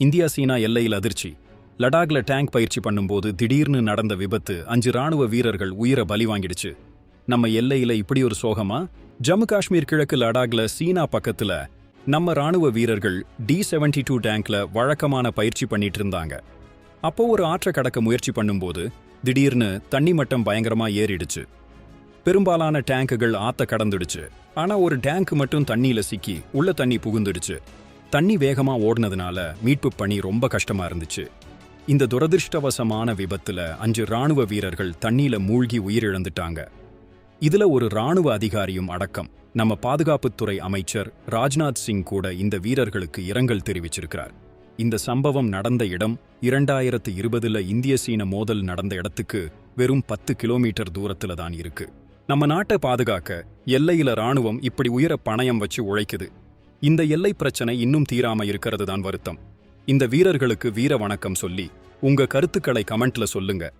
India சீனா எல்லையில் அதிர்ச்சி. லடாக்ல tank பயிற்சி பண்ணும்போது திடீர்னு நடந்த விபத்து அஞ்சு ராணுவ வீரர்கள் உயிரை பலி வாங்கிடுச்சு. நம்ம எல்லையில இப்படி ஒரு சோகமா? ஜம்மு காஷ்மீர் கிழக்கு லடாக்ல சீனா பக்கத்துல நம்ம ராணுவ வீரர்கள் டி செவன்டி டூ டேங்க்ல வழக்கமான பயிற்சி பண்ணிட்டு இருந்தாங்க. அப்போ ஒரு ஆற்றை கடக்க முயற்சி பண்ணும்போது திடீர்னு தண்ணி மட்டம் பயங்கரமா ஏறிடுச்சு. பெரும்பாலான டேங்குகள் ஆத்த கடந்துடுச்சு. ஆனா ஒரு டேங்க் மட்டும் தண்ணியில சிக்கி உள்ள தண்ணி புகுந்துடுச்சு. தண்ணி வேகமா ஓடுனதுனால மீட்பு பணி ரொம்ப கஷ்டமா இருந்துச்சு. இந்த துரதிர்ஷ்டவசமான விபத்துல அஞ்சு ராணுவ வீரர்கள் தண்ணியில மூழ்கி உயிரிழந்துட்டாங்க. இதுல ஒரு ராணுவ அதிகாரியும் அடக்கம். நம்ம பாதுகாப்புத்துறை அமைச்சர் ராஜ்நாத் சிங் கூட இந்த வீரர்களுக்கு இரங்கல் தெரிவிச்சிருக்கிறார். இந்த சம்பவம் நடந்த இடம் இரண்டாயிரத்து இருபதுல இந்திய சீன மோதல் நடந்த இடத்துக்கு வெறும் பத்து கிலோமீட்டர் தூரத்துல தான் இருக்கு. நம்ம நாட்டை பாதுகாக்க எல்லையில ராணுவம் இப்படி உயர பணயம் வச்சு உழைக்குது. இந்த எல்லை பிரச்சனை இன்னும் தீராம இருக்கிறது தான் வருத்தம். இந்த வீரர்களுக்கு வீர வணக்கம் சொல்லி உங்க கருத்துக்களை கமெண்ட்ல சொல்லுங்க.